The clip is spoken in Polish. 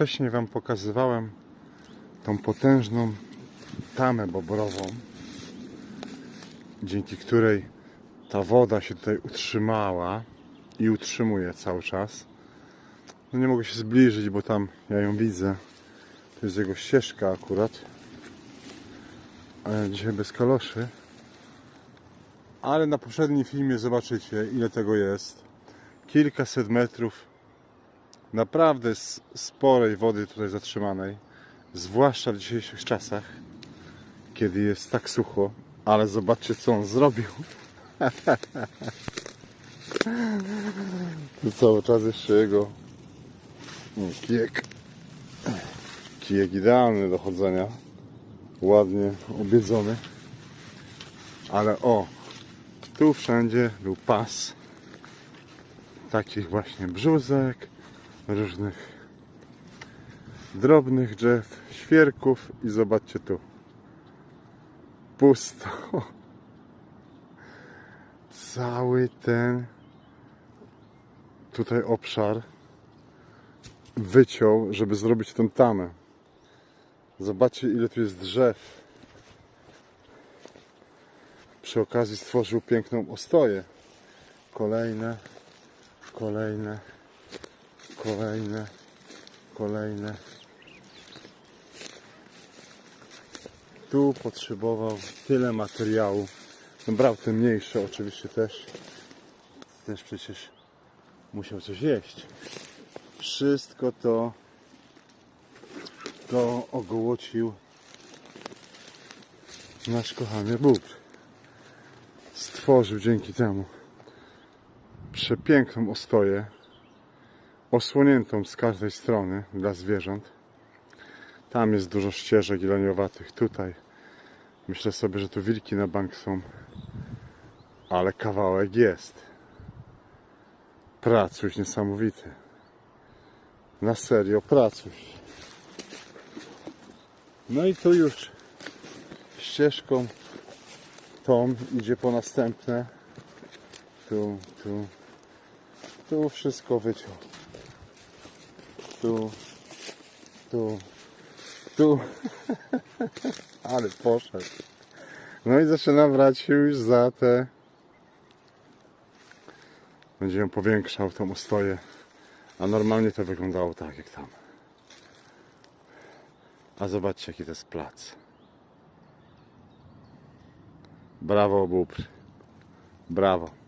wcześniej Wam pokazywałem tą potężną tamę bobrową, dzięki której ta woda się tutaj utrzymała i utrzymuje cały czas. No nie mogę się zbliżyć, bo tam ja ją widzę. To jest jego ścieżka akurat. Ale dzisiaj bez kaloszy. Ale na poprzednim filmie zobaczycie ile tego jest. Kilkaset metrów naprawdę sporej wody tutaj zatrzymanej. Zwłaszcza w dzisiejszych czasach, kiedy jest tak sucho. Ale zobaczcie co on zrobił. To cały czas jeszcze jego mm, kijek. Kijek idealny do chodzenia. Ładnie obiedzony. Ale o, tu wszędzie był pas takich właśnie brzózek, różnych drobnych drzew, świerków i zobaczcie tu. Pusto. Cały ten tutaj obszar wyciął, żeby zrobić tę tamę. Zobaczcie ile tu jest drzew. Przy okazji stworzył piękną ostoję. Kolejne, kolejne, kolejne, kolejne. Tu potrzebował tyle materiału. No brał te mniejsze oczywiście też. Też przecież musiał coś jeść. Wszystko to to ogołocił nasz kochany Bóg. Stworzył dzięki temu przepiękną ostoję, osłoniętą z każdej strony dla zwierząt. Tam jest dużo ścieżek laniowatych. Tutaj myślę sobie, że tu wilki na bank są, ale kawałek jest. Pracuś niesamowity. Na serio, pracuś. No i tu już ścieżką tą idzie po następne. Tu, tu, tu wszystko wyciął. Tu, tu, tu. Ale poszedł. No i zaczyna brać już za te. Będzie ją powiększał tą ostoję. A normalnie to wyglądało tak jak tam. A zobaczcie jaki to jest plac. Brawo Bóbr. Brawo.